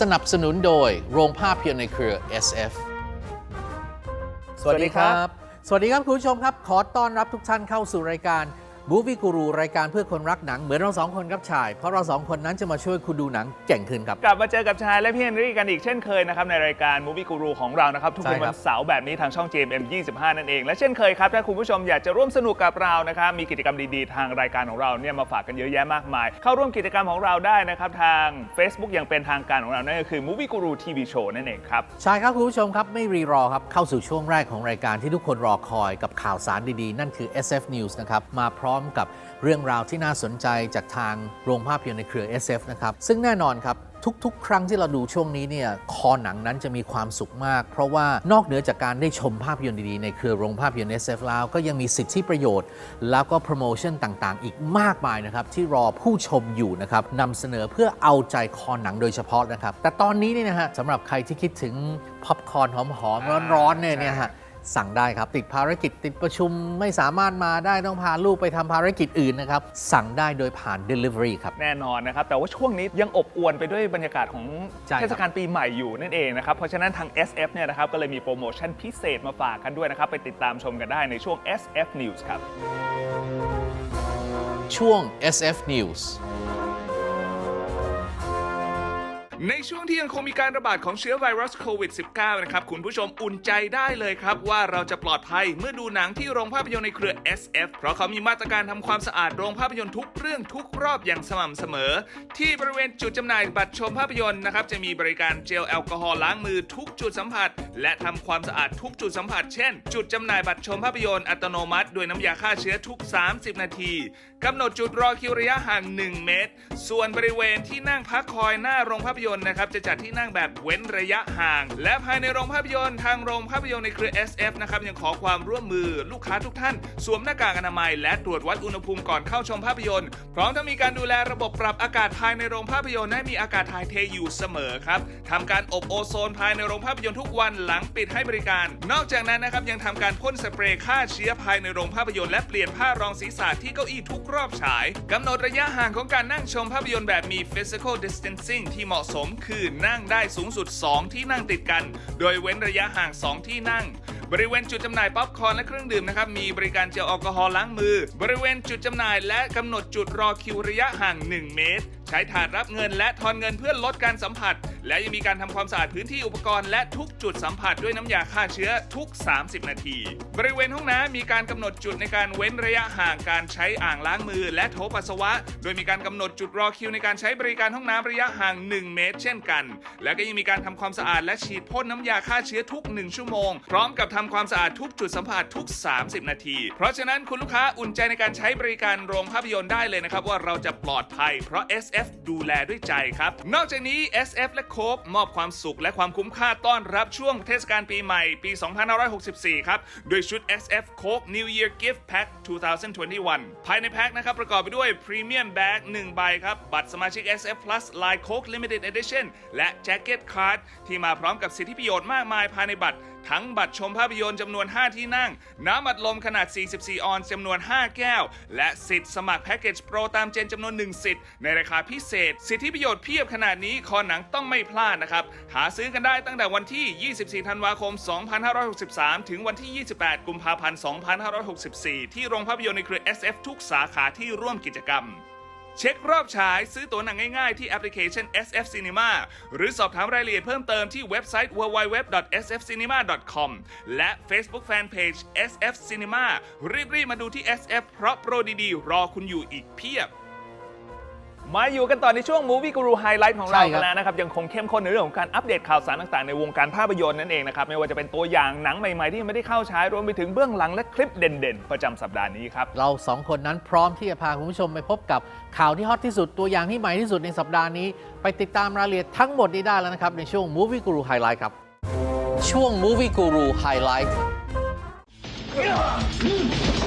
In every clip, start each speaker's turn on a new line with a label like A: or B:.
A: สนับสนุนโดยโรงภาพยนตร์ในเครือ SF
B: สวัสดีครับ สวัสดีครับคุณผู้ชมครับ ขอต้อนรับทุกท่านเข้าสู่รายการ Movie Guru รายการเพื่อคนรักหนังเหมือนเราสองคนครับชาย เพราะเราสองคนนั้นจะมาช่วยคุณดูหนังเก่งขึ้นครับ
C: กลับมาเจอกับชายและพี่เฮนรี่กันอีกเช่นเคยนะครับในรายการ Movie Guru ของเรานะครับ ทุก
B: ใช่
C: คืน
B: ครั
C: วั
B: บ
C: นเสาร์แบบนี้ทางช่อง JMM 25 นั่นเอง และเช่นเคยครับ ถ้าคุณผู้ชมอยากจะร่วมสนุกกับเรานะครับมีกิจกรรมดีๆ ทางรายการของเราเนี่ยมาฝากกันเยอะแยะมากมาย เข้าร่วมกิจกรรมของเราได้นะครับทาง Facebook อย่างเป็นทางการของเรานั่นก็คือ Movie Guru TV Show นั่นเองครับ
B: ใช่ครับคุณผู้ชมครับไม่รีรอครับเข้าสู่ช่วงแรกของรายการที่ทุกคนรอคอยกับข่าวสารดีๆ นั่นคือ SF News นะครับมาพร้อมกับเรื่องราวที่น่าสนใจจากทางโรงภาพยนตร์ในเครือ SF นะครับ ซึ่งแน่นอนครับทุกๆ ครั้งที่เราดูช่วงนี้เนี่ยคอหนังนั้นจะมีความสุขมาก เพราะว่านอกเหนือจากการได้ชมภาพยนตร์ดีๆ ในเครือโรงภาพยนตร์ SF แล้วก็ยังมีสิทธิประโยชน์ แล้วก็โปรโมชั่นต่างๆ อีกมากมายนะครับ ที่รอผู้ชมอยู่นะครับนำเสนอเพื่อเอาใจคอหนังโดยเฉพาะนะครับ แต่ตอนนี้เนี่ยนะฮะสำหรับใครที่คิดถึงพ็อปคอร์นหอมๆร้อนๆเนี่ยเนี่ยฮะ สั่งได้ครับ ติดภารกิจติดประชุมไม่สามารถมาได้ต้องพาลูกไปทำภารกิจอื่นนะครับ สั่งได้โดยผ่าน Delivery ครับ
C: แน่นอนนะครับ แต่ว่าช่วงนี้ยังอบอวลไปด้วยบรรยากาศของ
B: ใช่ครับ
C: เทศกาลปีใหม่อยู่นั่นเองนะครับ เพราะฉะนั้นทาง SF เนี่ยนะครับก็เลยมีโปรโมชั่นพิเศษมาฝากกันด้วยนะครับ ไปติดตามชมกันได้ในช่วง SF News ครับ
A: ช่วง SF News
C: ในช่วงที่ยังคงมีการระบาดของเชื้อไวรัสโควิด -19 นะครับ คุณผู้ชมอุ่นใจได้เลยครับ ว่าเราจะปลอดภัยเมื่อดูหนังที่โรงภาพยนตร์ในเครือ SF เพราะเขามีมาตรการทำความสะอาดโรงภาพยนตร์ทุกเรื่องทุกรอบอย่างสม่ำเสมอ ที่บริเวณจุดจำหน่ายบัตรชมภาพยนตร์นะครับจะมีบริการเจลแอลกอฮอล์ล้างมือทุกจุดสัมผัส และทำความสะอาดทุกจุดสัมผัส เช่น จุดจำหน่ายบัตรชมภาพยนตร์อัตโนมัติ ด้วยน้ำยาฆ่าเชื้อทุก 30 นาที กำหนดจุดรอคิวระยะห่าง 1 เมตร ส่วนบริเวณที่นั่งพักคอยหน้าโรงภาพยนตร์นะครับจะจัดที่นั่งแบบเว้นระยะห่าง และภายในโรงภาพยนตร์ทางโรงภาพยนตร์ในเครือ SF นะครับยังขอความร่วมมือลูกค้าทุกท่าน สวมหน้ากากอนามัย และตรวจวัดอุณหภูมิก่อนเข้าชมภาพยนตร์ พร้อมทั้งมีการดูแลระบบปรับอากาศภายในโรงภาพยนตร์ให้มีอากาศถ่ายเทอยู่เสมอครับทำการอบโอโซนภายในโรงภาพยนตร์ทุกวันหลังปิดให้บริการ นอกจากนั้นนะครับยังทำการพ่นสเปรย์ฆ่าเชื้อภายในโรงภาพยนตร์และเปลี่ยนผ้ารองศีรษะที่เก้าอี้ทุกรอบฉาย กำหนดระยะห่างของการนั่งชมภาพยนตร์แบบมี physical distancing ที่เหมาะสมคือนั่งได้สูงสุด 2 ที่นั่งติดกัน โดยเว้นระยะห่าง 2 ที่นั่งบริเวณจุดจำหน่ายป๊อปคอร์นและเครื่องดื่มนะครับ มีบริการเจลแอลกอฮอล์ล้างมือ บริเวณจุดจำหน่ายและกำหนดจุดรอคิวระยะห่าง 1 เมตร ใช้ถาดรับเงินและทอนเงินเพื่อลดการสัมผัส และยังมีการทำความสะอาดพื้นที่อุปกรณ์และทุกจุดสัมผัสด้วยน้ำยาฆ่าเชื้อทุก 30 นาที บริเวณห้องน้ำมีการกำหนดจุดในการเว้นระยะห่างการใช้อ่างล้างมือ และโถปัสสาวะ โดยมีการกำหนดจุดรอคิวในการใช้บริการห้องน้ำระยะห่าง 1 เมตร เช่นกัน และก็ยังมีการทำความสะอาดและฉีดพ่นน้ำยาฆ่าเชื้อทุก 1 ชั่วโมง พร้อมกับทำความสะอาดทุกจุดสัมผัสทุก 30 นาที เพราะฉะนั้นคุณลูกค้าอุ่นใจในการใช้บริการโรงภาพยนตร์ได้เลยนะครับว่าเราจะปลอดภัยเพราะ S SF ดูแลด้วยใจครับ นอกจากนี้ SF และโคกมอบความสุขและความคุ้มค่าต้อนรับช่วงเทศกาลปีใหม่ปี 2564 ครับโดยชุด SF Coke New Year Gift Pack 2021 ภายในแพ็คนะครับ ประกอบไปด้วย Premium Bag 1ใบครับ บัตรสมาชิก SF Plus Line Coke Limited Edition และ Jacket Card ที่มาพร้อมกับสิทธิประโยชน์มากมายภายในบัตร ทั้งบัตรชมภาพยนตร์จำนวน 5 ที่นั่ง น้ำอัดลมขนาด 44 ออนซ์จำนวน 5 แก้ว และสิทธิ์สมัครแพ็กเกจโปรตามเจนจำนวน 1 สิทธิ์ ในราคาพิเศษ สิทธิประโยชน์เพียบขนาดนี้คอหนังต้องไม่พลาดนะครับ หาซื้อกันได้ตั้งแต่วันที่ 24 ธันวาคม 2563 ถึงวันที่ 28 กุมภาพันธ์ 2564 ที่โรงภาพยนตร์ในเครือ SF ทุกสาขาที่ร่วมกิจกรรม เช็ครอบฉายซื้อตั๋วหนังง่ายๆ ที่แอปพลิเคชัน SF Cinema หรือสอบถามรายละเอียดเพิ่มเติมที่เว็บไซต์ www.sfcinema.com และ Facebook Fanpage SF Cinema รีบๆมาดูที่ SF เพราะโปรดีๆ รอคุณอยู่อีกเพียบ มาอยู่กันต่อในช่วง Movie Guru Highlight ของเรา
B: ใช่ครับ
C: กันแล้วนะครับ ยังคงเข้มข้นในเรื่องของการอัปเดตข่าวสารต่างๆ ในวงการภาพยนตร์นั่นเองนะครับ ไม่ว่าจะเป็นตัวอย่างหนังใหม่ ๆ ที่ยังไม่ได้เข้าฉายรวมไปถึงเบื้องหลังและคลิปเด่น ๆ ประจำสัปดาห์นี้ครับ
B: เราสองคนนั้นพร้อมที่จะพาคุณผู้ชมไปพบกับข่าวที่ฮอตที่สุดตัวอย่างที่ใหม่ที่สุดในสัปดาห์นี้ ไปติดตามรายละเอียดทั้งหมดนี้ได้แล้วนะครับในช่วง Movie Guru Highlight ครับ
A: ช่วง Movie Guru Highlight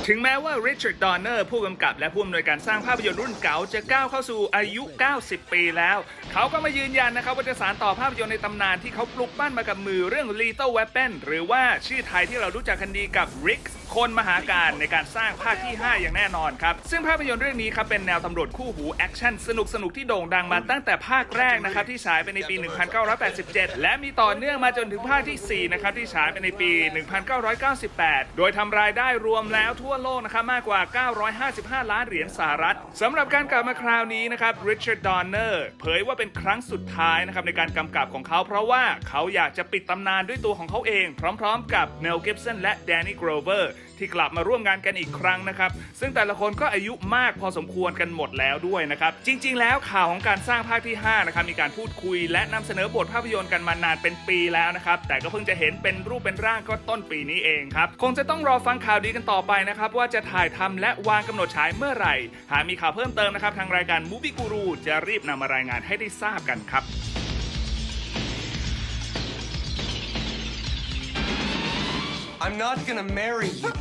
C: ถึงแม้ว่าริชาร์ดดอนเนอร์ผู้กำกับและผู้อำนวยการสร้างภาพยนตร์รุ่นเก่าจะก้าวเข้าสู่อายุ 90 ปีแล้ว เขาก็มายืนยันนะครับว่าจะสานต่อภาพยนตร์ในตำนานที่เขาปลุกปั้นมากับมือเรื่อง Lethal Weapon หรือว่าชื่อไทยที่เรารู้จักกันดีกับ Rick คนมหาการในการสร้างภาคที่ 5 อย่างแน่นอนครับ ซึ่งภาพยนตร์เรื่องนี้ครับเป็นแนวตำรวจคู่หูแอคชั่นสนุกสนุกที่โด่งดังมาตั้งแต่ภาคแรกนะครับที่ฉายไปในปี 1987 และมีต่อเนื่องมาจนถึงภาคที่ 4 นะครับที่ฉายไปในปี 1998 โดยทำรายได้รวมแล้วทั่วโลกนะครับมากกว่า 955 ล้านเหรียญสหรัฐสำหรับการกลับมาคราวนี้นะครับริชาร์ดดอนเนอร์เผยว่าเป็นครั้งสุดท้ายนะครับในการกำกับของเขาเพราะว่าเขาอยากจะปิดตำนานด้วยตัวของเขาเอง พร้อม ๆ กับเมลกิฟสันและแดนนี่โกรเวอร์ ที่กลับมาร่วมงานกันอีกครั้งนะครับ ซึ่งแต่ละคนก็อายุมากพอสมควรกันหมดแล้วด้วยนะครับ จริง ๆ แล้วข่าวของการสร้างภาคที่5นะครับมีการพูดคุย และนำเสนอบทภาพยนตร์กันมานานเป็นปีแล้วนะครับ แต่ก็เพิ่งจะเห็นเป็นรูปเป็นร่างก็ต้นปีนี้เองครับ คงจะต้องรอฟังข่าวดีกันต่อไปนะครับว่าจะถ่ายทำและวางกำหนดฉายเมื่อไหร่ หากมีข่าวเพิ่มเติมนะครับทางรายการ Movie Guru จะรีบนำมารายงานให้ได้ทราบกันครับ
D: I'm not gonna marry you.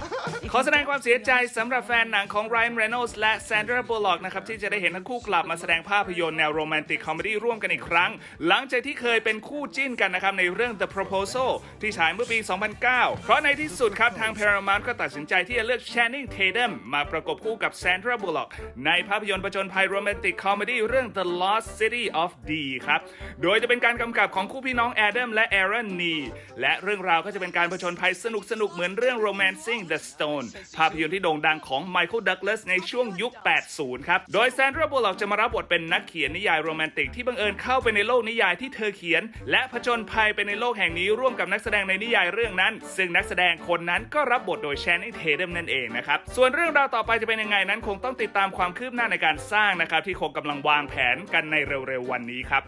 C: ขอแสดงความเสียใจสำหรับแฟนหนังของ Ryan Reynolds และ Sandra Bullock นะครับ ที่จะได้เห็นทั้งคู่กลับมาแสดงภาพยนตร์แนวโรแมนติกคอมเมดี้ร่วมกันอีกครั้ง หลังจากที่เคยเป็นคู่จิ้นกันนะครับ ในเรื่อง The Proposal ที่ฉายเมื่อปี 2009 เพราะในที่สุดครับ ทาง Paramount ก็ตัดสินใจที่จะเลือก Channing Tatum มาประกบคู่กับ Sandra Bullock ในภาพยนตร์ประจนภัยโรแมนติกคอมเมดี้เรื่อง The Lost City of D ครับโดยจะเป็นการกำกับของคู่พี่น้องแอดัมและ Aaron Nee และเรื่องราวก็จะเป็นการผจญภัยสนุกสนุกเหมือนเรื่อง Romancing the Stone ภาพยนตร์ที่โด่งดังของ Michael Douglas ในช่วงยุค 80 ครับ โดย Sandra Bullock จะมารับบทเป็นนักเขียนนิยายโรแมนติกที่บังเอิญเข้าไปในโลกนิยายที่เธอเขียน และผจญภัยไปในโลกแห่งนี้ร่วมกับนักแสดงในนิยายเรื่องนั้น ซึ่งนักแสดงคนนั้นก็รับบทโดย Channing Tatum นั่นเองนะครับ ส่วนเรื่องราวต่อไปจะเป็นยังไงนั้นคงต้องติดตามความคืบหน้าในการสร้างนะครับที่คงกำลังวางแผนกันในเร็วๆวันนี้ครับ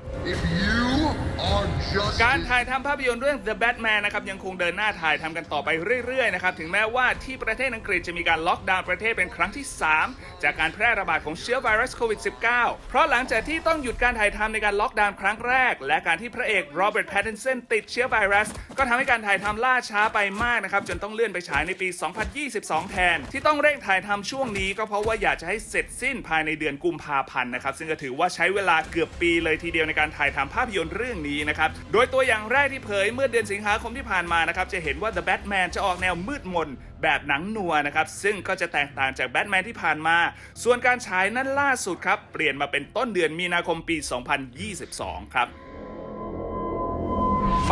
C: การถ่ายทำภาพยนตร์เรื่อง The Batman นะครับยังคงเดินหน้าถ่ายทำกันต่อไปเรื่อยๆนะครับถึงแม้ว่าที่ประเทศอังกฤษจะมีการล็อกดาวน์ประเทศเป็นครั้งที่ 3 จากการแพร่ระบาดของเชื้อไวรัสโควิด -19 เพราะหลังจากที่ต้องหยุดการถ่ายทำในการล็อกดาวน์ครั้งแรก และการที่พระเอกโรเบิร์ตแพตตินสันติดเชื้อไวรัส ก็ทำให้การถ่ายทำล่าช้าไปมากนะครับจนต้องเลื่อนไปฉายในปี 2022 แทน ที่ต้องเร่งถ่ายทำช่วงนี้ก็เพราะว่าอยากจะให้เสร็จสิ้นภายในเดือนกุมภาพันธ์นะครับซึ่งก็ถือว่าใช้เวลาเกือบปีเลยทีเดียวในการถ่ายทำภาพยนตร์เรื่องนี้นะครับ โดยตัวอย่างแรกที่เผยเมื่อเดือนสิงหาคมที่ผ่านมานะครับ จะเห็นว่า The Batman จะออกแนวมืดมนแบบหนังนัวนะครับ ซึ่งก็จะแตกต่างจากแบทแมนที่ผ่านมา ส่วนการฉายนั้นล่าสุดครับ เปลี่ยนมาเป็นต้นเดือนมีนาคมปี 2022 ครับ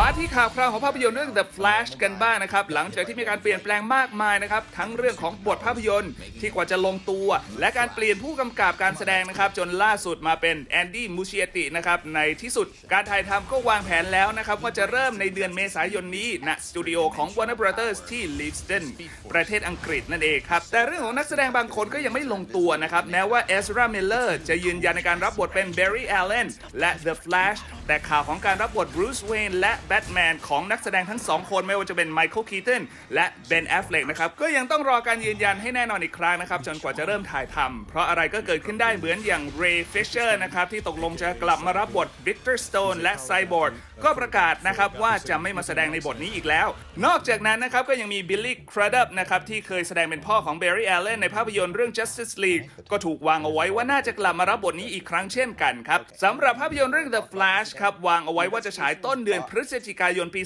C: มาที่ข่าวคราวของภาพยนตร์เรื่อง The Flash กันบ้างนะครับ หลังจากที่มีการเปลี่ยนแปลงมากมายนะครับ ทั้งเรื่องของบทภาพยนตร์ที่กว่าจะลงตัว และการเปลี่ยนผู้กำกับการแสดงนะครับ จนล่าสุดมาเป็นแอนดี้มูชิเอตินะครับ ในที่สุดการถ่ายทำก็วางแผนแล้วนะครับว่าจะเริ่มในเดือนเมษายนนี้ณสตูดิโอของ Warner Brothers ที่ Leavesden ประเทศอังกฤษนั่นเองครับ แต่เรื่องของนักแสดงบางคนก็ยังไม่ลงตัวนะครับแม้ว่าเอสราเมลเลอร์จะยืนยันในการรับบทเป็น Barry Allen และ The Flash แต่ข่าวของการรับบท Bruce Wayne และแบทแมนของนักแสดงทั้งสองคนไม่ว่าจะเป็นไมเคิลคีตันและเบนแอฟเฟล็กนะครับ ก็ยังต้องรอการยืนยันให้แน่นอนอีกครั้งนะครับ จนกว่าจะเริ่มถ่ายทำเพราะอะไรก็เกิดขึ้นได้เหมือนอย่างเรย์เฟชเชอร์นะครับ ที่ตกลงจะกลับมารับบทวิกเตอร์สโตนและไซบอร์น ก็ประกาศนะครับว่าจะไม่มาแสดงในบทนี้อีกแล้ว นอกจากนั้นนะครับก็ยังมี Billy Crudup นะครับที่เคยแสดงเป็นพ่อของ Barry Allen ในภาพยนตร์เรื่อง Justice League ก็ถูกวางเอาไว้ว่าน่าจะกลับมารับบทนี้อีกครั้งเช่นกันครับสำหรับภาพยนตร์เรื่อง The Flash ครับวางเอาไว้ว่าจะฉายต้นเดือนพฤศจิกายนปี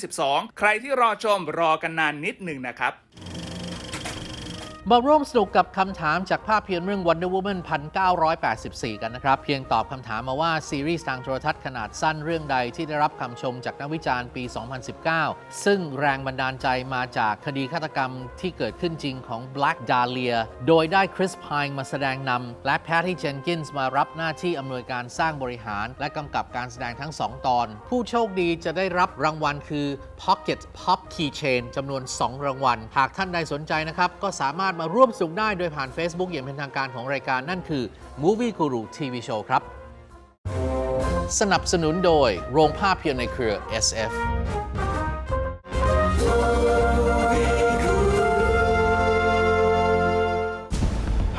C: 2022 ใครที่รอชมรอกันนานนิดหนึ่งนะครับ
B: มาร่วมสนุกกับคำถามจากภาพยนตร์เรื่อง Wonder Woman 1984 กันนะครับ เพียงตอบคำถามมาว่า ซีรีส์ทางโทรทัศน์ขนาดสั้นเรื่องใดที่ได้รับคำชมจากนักวิจารณ์ปี 2019 ซึ่งแรงบันดาลใจมาจากคดีฆาตกรรมที่เกิดขึ้นจริงของ Black Dahlia โดยได้คริสพายมาแสดงนำและแพทที่เจนกินส์มารับหน้าที่อำนวยการสร้างบริหาร และกำกับการแสดงทั้ง 2 ตอน ผู้โชคดีจะได้รับรางวัลคือ Pocket Pop Keychain จำนวน 2 รางวัล หากท่านใดสนใจนะครับก็สามารถมาร่วมสนุกได้โดยผ่าน Facebook อย่างเป็นทางการของรายการนั่นคือ Movie Guru TV Show ครับ
A: สนับสนุนโดยโรงภาพยนตร์ในเครือ SF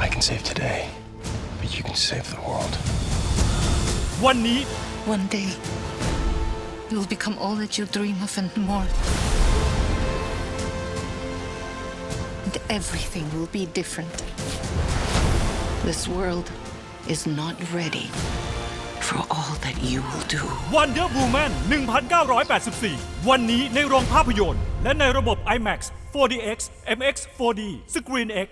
D: I can save today, but you can save the world.
E: วันนี้
F: One day, you'll become all that you dream of and more. Everything will be different. This world is not ready for all that you will do.
E: Wonder Woman 1984 วันนี้ในโรงภาพยนตร์ และในระบบ IMAX 4DX MX 4D Screen X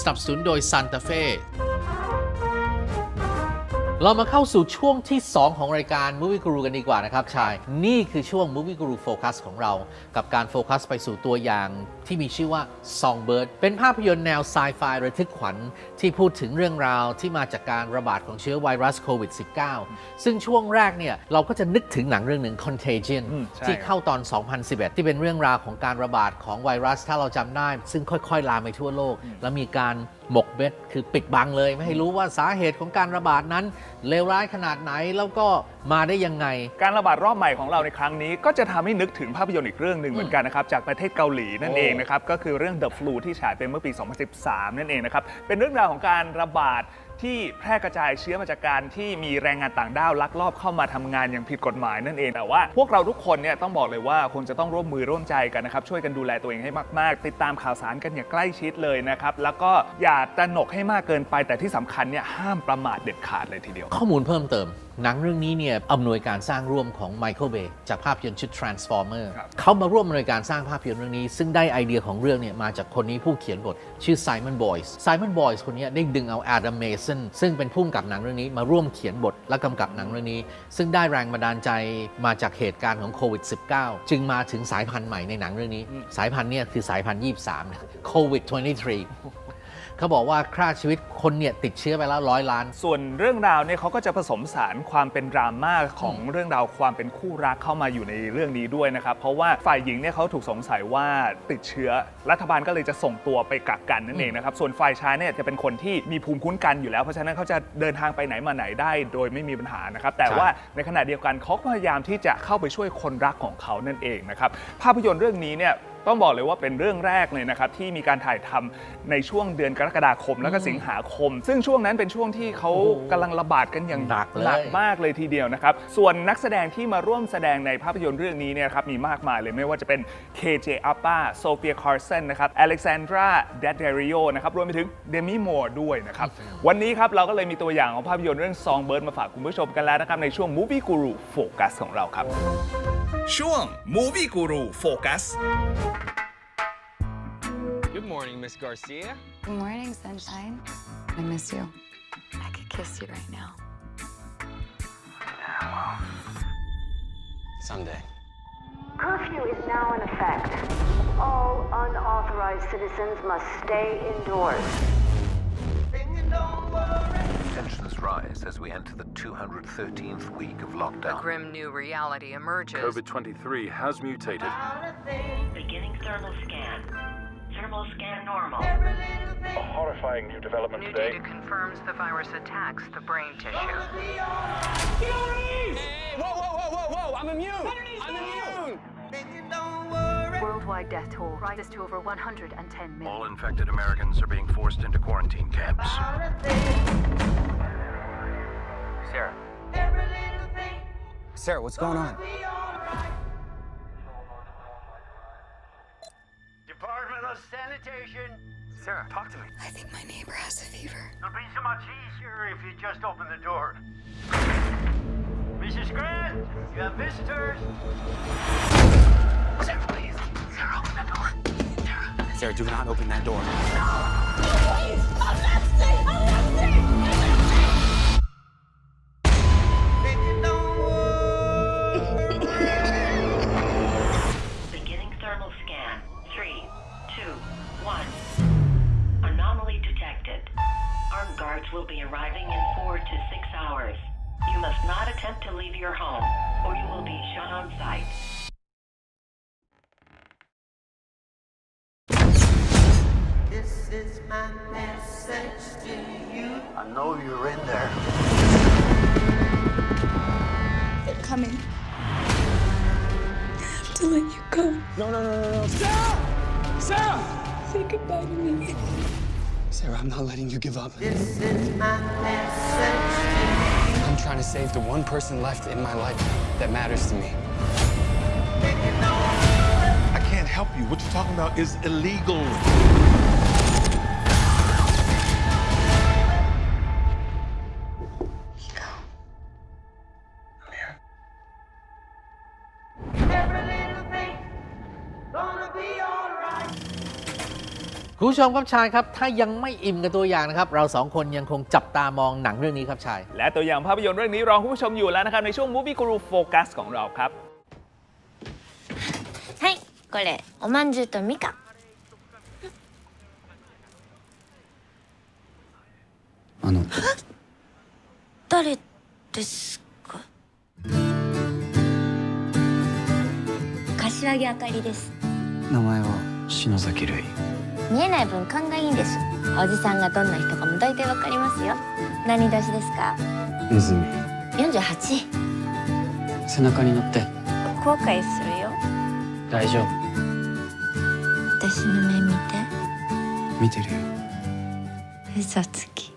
B: สนับสนุนโดย Santa Fe เรามาเข้าสู่ช่วงที่ 2 ของรายการ Movie Guru กันดีกว่านะครับชาย นี่คือช่วง Movie Guru Focus ของเรา กับการโฟกัสไปสู่ตัวอย่างที่มีชื่อว่า Songbird เป็นภาพยนตร์แนวไซไฟระทึกขวัญที่พูดถึงเรื่องราวที่มาจากการระบาดของเชื้อไวรัสโควิด -19 ซึ่งช่วงแรกเนี่ยเราก็จะนึกถึงหนังเรื่องหนึ่ง Contagion ที่เข้าตอน 2011 ที่เป็นเรื่องราวของการระบาดของไวรัสถ้าเราจำได้ ซึ่งค่อยๆ ลามไปทั่วโลก แล้วมีการหมกเบ็ดคือปิดบังเลย ไม่ให้รู้ว่าสาเหตุของการระบาดนั้นเลวร้ายขนาดไหนแล้วก็มาได้ยังไง
C: การระบาดรอบใหม่ของเราในครั้งนี้ ก็จะทำให้นึกถึงภาพยนตร์อีกเรื่องหนึ่งเหมือนกันนะครับจากประเทศเกาหลีนั่น
B: โอ้
C: เองนะครับก็คือเรื่อง The Flu ที่ฉายไปเมื่อปี 2013 นั่นเองนะครับเป็นเรื่องราวของการระบาดที่แพร่กระจายเชื้อมาจากการที่มีแรงงานต่างด้าวลักลอบเข้ามาทำงานอย่างผิดกฎหมายนั่นเองแต่ว่าพวกเราทุกคนเนี่ยต้องบอกเลยว่าคงจะต้องร่วมมือร่วมใจกันนะครับช่วยกันดูแลตัวเองให้มากๆ ติดตามข่าวสารกันอย่างใกล้ชิดเลยนะครับแล้วก็อย่าตระหนกให้มากเกินไปแต่ที่สำคัญเนี่ยห้ามประมาทเด็ดขาดเลยทีเดียว
B: ข้อมูลเพิ่มเติมหนังเรื่องนี้เนี่ยอำนวยการสร้างร่วมของไมเคิลเบย์จากภาพยนตร์ชุด Transformer
C: ครับ
B: เขามาร่วมอำนวยการสร้างภาพยนตร์เรื่องนี้ ซึ่งได้ไอเดียของเรื่องเนี่ยมาจากคนนี้ผู้เขียนบทชื่อไซมอนบอยส์ไซมอนบอยส์คนนี้ได้ดึงเอาแอดัมเมสันซึ่งเป็นผู้กำกับหนังเรื่องนี้มาร่วมเขียนบทและกำกับหนังเรื่องนี้ ซึ่งได้แรงบันดาลใจมาจากเหตุการณ์ของโควิด -19 จึงมาถึงสายพันธุ์ใหม่ในหนังเรื่องนี้ สายพันธุ์เนี่ยคือสายพันธุ์ 23นะโควิด 23 เขาบอกว่าฆ่าชีวิตคนเนี่ยติดเชื้อไปแล้วร้อยล้าน
C: ส่วนเรื่องราวเนี่ยเขาก็จะผสมสารความเป็นดราม่าของเรื่องราวความเป็นคู่รักเข้ามาอยู่ในเรื่องนี้ด้วยนะครับ เพราะว่าฝ่ายหญิงเนี่ยเขาถูกสงสัยว่าติดเชื้อ รัฐบาลก็เลยจะส่งตัวไปกักกันนั่นเองนะครับ ส่วนฝ่ายชายเนี่ยจะเป็นคนที่มีภูมิคุ้นกันอยู่แล้ว เพราะฉะนั้นเขาจะเดินทางไปไหนมาไหนได้ โดยไม่มีปัญหานะครับ แต่ว่าในขณะเดียวกันเขาก็พยายามที่จะเข้าไปช่วยคนรักของเขานั่นเองนะครับ ภาพยนตร์เรื่องนี้เนี่ย ต้องบอกเลยว่าเป็นเรื่องแรกเลยนะครับที่มีการถ่ายทำในช่วงเดือนกรกฎาคมแล้วก็สิงหาคม ซึ่งช่วงนั้นเป็นช่วงที่เขา
B: โอ้โห
C: กำลังระบาดกันอย่าง
B: หนักเลย
C: หนักมากเลยทีเดียวนะครับ ส่วนนักแสดงที่มาร่วมแสดงในภาพยนตร์เรื่องนี้เนี่ยครับมีมากมายเลยไม่ว่าจะเป็น KJ Appa โซเฟียคาร์เซนนะครับอเล็กซานดราเดดเดริโอนะครับรวมไปถึงเดมิโมร์ด้วยนะครับ วันนี้ครับเราก็เลยมีตัวอย่างของภาพยนตร์เรื่อง Songbird มาฝากคุณผู้ชมกันแล้วนะครับในช่วง Movie Guru Focus ของเราครับ ช่วง Movie Guru Focus
D: Good morning, Miss Garcia.
F: Good morning, sunshine. I miss you. I could kiss you right now.
D: Someday.
G: Curfew is now in effect. All unauthorized citizens must stay indoors.
H: Tensions rise as we enter the 213th week of lockdown.
I: A grim new reality emerges.
J: COVID 23 has mutated.
G: Beginning thermal scan. Thermal scan normal.
J: A horrifying new development
I: New
J: today.
I: data confirms the virus attacks the brain tissue.
D: Whoa, whoa, whoa, whoa, whoa! I'm immune! I'm immune!
G: Worldwide death toll rises to over 110 million.
J: All infected Americans are being forced into quarantine camps.
D: Sarah. Sarah, what's going on?
K: Department of Sanitation.
D: Sarah, talk to me.
F: I think my neighbor has a fever.
K: It'll be so much easier if you just open the door. Mrs. Grant, you have visitors. Sarah, open that door.
D: Sarah. Sarah, do not open that door. No! Please!
L: Sarah,
D: I'm not letting you give up.
L: This is my message.
D: I'm trying to save the one person left in my life that matters to me.
M: I can't help you. What you're talking about is illegal.
B: คุณผู้ชมครับชายครับ ถ้ายังไม่อิ่มกับตัวอย่างนะครับ เราสองคนยังคงจับตามองหนังเรื่องนี้ครับชาย
C: และตัวอย่างภาพยนตร์เรื่องนี้รอคุณผู้ชมอยู่แล้วนะครับ ในช่วง Movie Guru Focus ของเราครับ
N: はいこれおまんじゅうとみかん
D: あの、
N: 誰ですか柏木あかりです
D: 名前は篠崎瑠衣。
N: 見えない分勘がいいんです。おじさんがどんな人かも大体わかりますよ。何年ですか？
D: ネズミ。
N: 48
D: 背中に乗って。
N: 後悔するよ。
D: 大丈夫。
N: 私の目見て。
D: 見てるよ。
N: 嘘つき。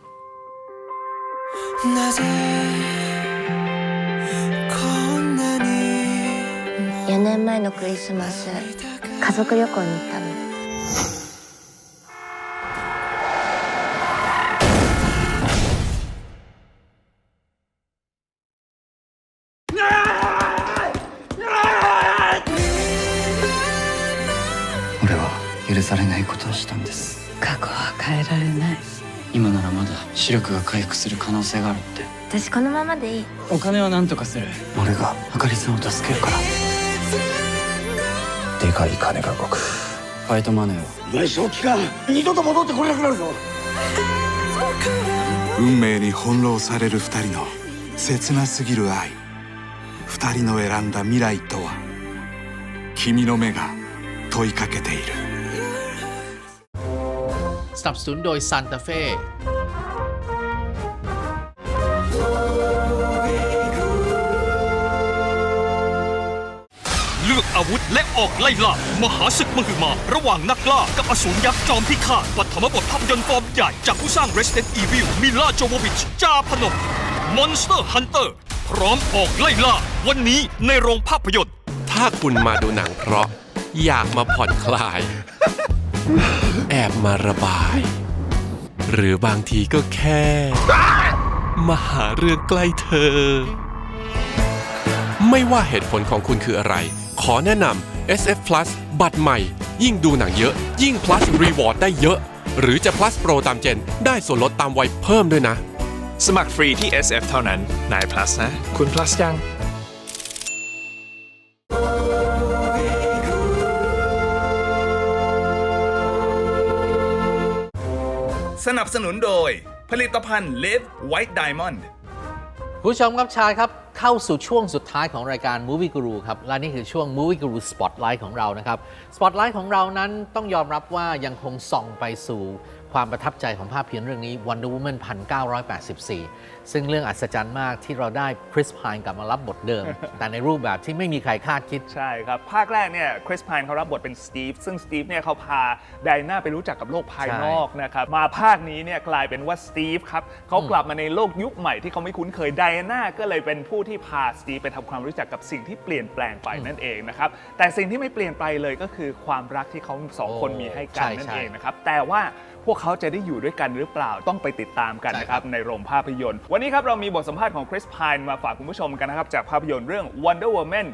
L: なぜ？こんなに
N: 4年前のクリスマス。家族旅行に行ったの
D: されないことをしたんです。
F: 過去は変えられない
D: 今ならまだ視力が回復する可能性があるって。
N: 私このままでいい
D: お金は何とかする。俺があかりさんを助けるから。でかい金が動く。ファイトマネーを。
M: 賠償期間二度と戻ってこれなくなるぞ運命に翻弄される二人の切なすぎる愛二人の選んだ未来とは君の目が問いかけている
A: ส นับสนุนโดยซานตาเฟ่
E: เลือกอาวุธและออกไล่ล่ามหาศึกมหึมา ระหว่างนักล่ากับอสูรยักษ์จอมพิฆาตปฐมบทภาพยนตร์ฟอร์มใหญ่ จากผู้สร้าง Resident Evil มิลาโจโววิช จาพนม Monster Hunter พร้อมออกไล่ล่า วันนี้ในโรงภาพยนตร์
O: ถ้าคุณมาดูหนังเพราะอยากมาผ่อนคลาย แอบมาระบาย หรือบางทีก็แค่ มาหาเรื่องใกล้เธอ ไม่ว่าเหตุผลของคุณคืออะไร ขอแนะนำ SF Plus บัตรใหม่ ยิ่งดูหนังเยอะ ยิ่ง plus reward ได้เยอะ หรือจะ plus pro ตามเจน ได้ส่วนลดตามวัยเพิ่มด้วยนะ
P: สมัครฟรีที่ SF เท่านั้นนาย plus นะ คุณ plus ยัง
C: บสนุนโดย ผลิตภัณฑ์ Live White Diamond
B: คุณผู้ชมครับชาครับ เข้าสู่ช่วงสุดท้ายของรายการ Movie Guru ครับ และนี่คือช่วง Movie Guru Spotlight ของเรานะครับ Spotlight ของเรานั้นต้องยอมรับว่ายังคงส่องไปสู่ ความประทับใจของภาพยนตร์เรื่องนี้ Wonder Woman 1984 ซึ่งเรื่องอัศจรรย์มากที่เราได้คริสพายกลับมารับบทเดิม แต่ในรูปแบบที่ไม่มีใครคาดคิด
C: ใช่ครับ ภาคแรกเนี่ยคริสพายเขารับบทเป็นสตีฟซึ่งสตีฟเนี่ยเขาพาไดอาน่าไปรู้จักกับโลกภายนอกนะครับมาภาคนี้เนี่ยกลายเป็นว่าสตีฟครับเขากลับมาในโลกยุคใหม่ที่เขาไม่คุ้นเคยไดอาน่าก็เลยเป็นผู้ที่พาสตีฟไปทำความรู้จักกับสิ่งที่เปลี่ยนแปลงไปนั่นเองนะครับแต่สิ่งที่ไม่เปลี่ยนไปเลยก็คือความรักที่เขาสองคนมีให้กัน
B: ใช่
C: นั่น
B: ใช่
C: เองนะครับแต่ว่า พวกเขาจะได้อยู่ด้วยกันหรือเปล่าต้องไปติดตามกันนะครับในโรงภาพยนตร์ วันนี้ครับเรามีบทสัมภาษณ์ของคริสพายมาฝากคุณผู้ชมกันนะครับจากภาพยนตร์เรื่อง Wonder Woman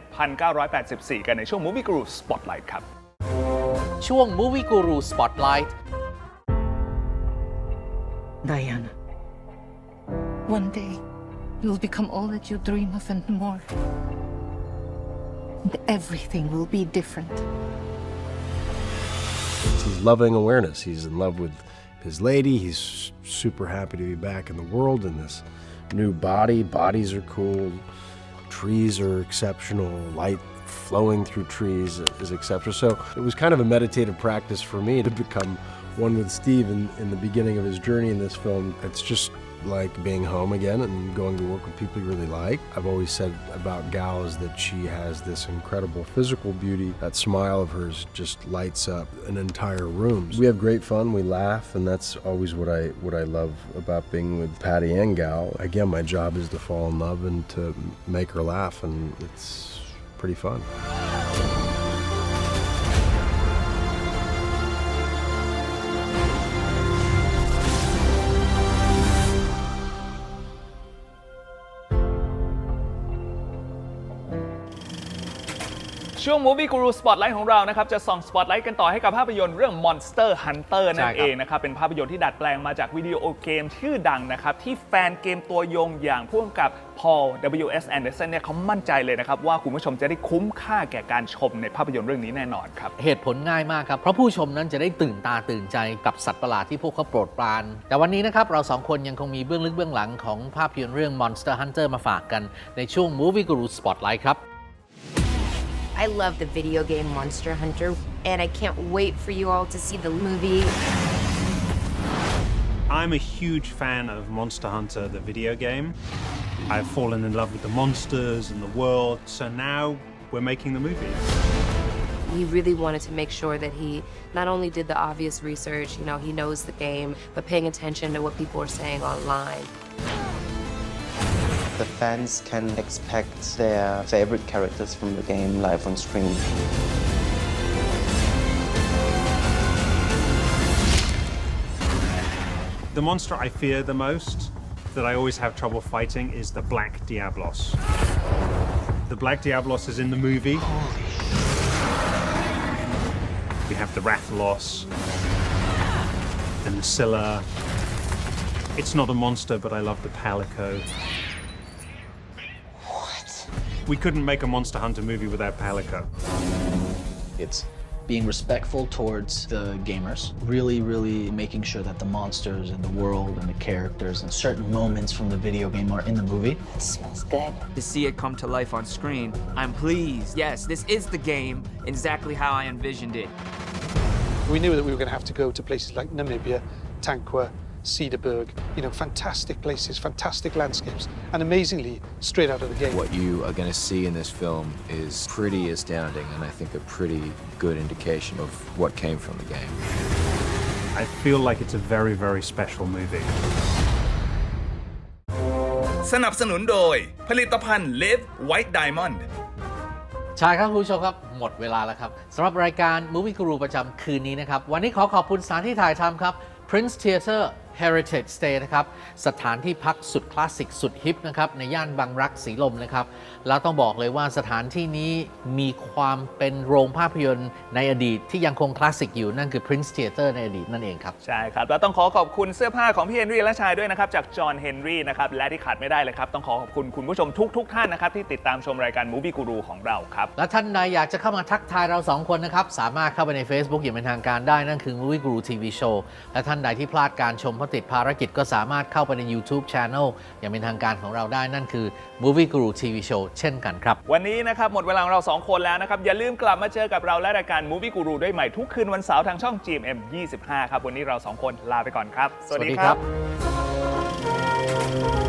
C: 1984 กันในช่วง Movie Guru Spotlight ครับ
B: ช่วง Movie Guru Spotlight
F: Diana one day you'll become all that you dream of and more and everything will be different
Q: He's loving awareness. He's in love with his lady. He's super happy to be back in the world in this new body. Bodies are cool. Trees are exceptional. Light flowing through trees is exceptional. So it was kind of a meditative practice for me to become one with Steve in, in the beginning of his journey in this film. It's just like being home again and going to work with people you really like. I've always said about Gal is that she has this incredible physical beauty. That smile of hers just lights up an entire room. We have great fun, we laugh, and that's always what I what I love about being with Patty and Gal. Again, my job is to fall in love and to make her laugh, and it's pretty fun.
C: ช่วง Movie Guru Spotlight ของเรานะครับ จะส่อง Spotlight กันต่อให้กับภาพยนตร์เรื่อง Monster Hunter นั่
B: ใช่
C: น
B: ครับ
C: เองนะครับ เป็นภาพยนตร์ที่ดัดแปลงมาจากวิดีโอเกมชื่อดังนะครับ ที่แฟนเกมตัวยงอย่างพ่วงกับ Paul W.S. Anderson เนี่ยเขามั่นใจเลยนะครับ ว่าคุณผู้ชมจะได้คุ้มค่าแก่การชมในภาพยนตร์เรื่องนี้แน่นอนครับ
B: เหตุผลง่ายมากครับ เพราะผู้ชมนั้นจะได้ตื่นตาตื่นใจกับสัตว์ประหลาดที่พวกเขาโปรดปราน แต่วันนี้นะครับเราสองคนยังคงมีเบื้องลึกเบื้องหลังของภาพยนตร์เรื่อง Monster Hunter มาฝากกันในช่วง Movie Guru Spotlight ครับ
R: I love the video game Monster Hunter, and I can't wait for you all to see the movie.
S: I'm a huge fan of Monster Hunter, the video game. I've fallen in love with the monsters and the world, so now we're making the movie.
R: We really wanted to make sure that he not only did the obvious research, you know, he knows the game, but paying attention to what people are saying online.
T: The fans can expect their favorite characters from the game live on screen.
S: The monster I fear the most, that I always have trouble fighting, is the Black Diablos. The Black Diablos is in the movie. We have the Rathalos and the Scylla. It's not a monster, but I love the Palico. What? We couldn't make a Monster Hunter movie without Palico.
U: It's being respectful towards the gamers, really, really making sure that the monsters and the world and the characters and certain moments from the video game are in the movie.
V: It smells good. To see it come to life on screen, I'm pleased. Yes, this is the game exactly how I envisioned it.
W: We knew that we were going to have to go to places like Namibia, Tankwa, Cedarburg, you know, fantastic places, fantastic landscapes, and amazingly, straight out of the game.
X: What you are going to see in this film is pretty astounding and I think a pretty good indication of what came from the game.
S: I feel like it's a very, very special movie.
C: สนับสนุนโดย ผลิตภัณฑ์เลฟไวท์ไดมอนด์
B: ใช่ครับคุณผู้ชมครับ หมดเวลาแล้วครับสำหรับรายการ Movie Guru ประจำคืนนี้นะครับ วันนี้ขอขอบคุณสถานที่ถ่ายทำครับ Prince Theatre Heritage Stay นะครับ สถานที่พักสุดคลาสสิกสุดฮิปนะครับ ในย่านบางรักสีลมนะครับ แล้วต้องบอกเลยว่าสถานที่นี้มีความเป็นโรงภาพยนตร์ในอดีตที่ยังคงคลาสสิกอยู่นั่นคือ Prince Theatre ในอดีตนั่นเองครับ
C: ใช่ครับ แล้วต้องขอขอบคุณเสื้อผ้าของพี่เฮนรี่และชายด้วยนะครับ จากจอห์นเฮนรี่นะครับ และที่ขาดไม่ได้เลยครับ ต้องขอขอบคุณคุณผู้ชมทุกทุกๆท่านนะครับที่ติดตามชมรายการ Movie Guru ของเราครับ
B: และท่านใดอยากจะเข้ามาทักทายเราสองคนนะครับสามารถเข้าไปใน Facebook อย่างเป็นทางการได้นั่นคือ Movie Guru TV Show และท่านใดที่พลาดการชมเพราะติดภารกิจก็สามารถเข้าไปใน YouTube Channel อย่างเป็นทางการของเราได้นั่นคือ Movie Guru TV Show เช่นกันครับ
C: วันนี้นะครับ หมดเวลาของเรา 2 คนแล้วนะครับ อย่าลืมกลับมาเจอกับเราและรายการ Movie Guru ได้ใหม่ทุกคืนวันเสาร์ทางช่อง GMM 25 ครับ วันนี้เรา 2 คนลาไปก่อนครับ สวัสดี
B: สวัสดี
C: ค
B: ครั
C: รับ
B: บ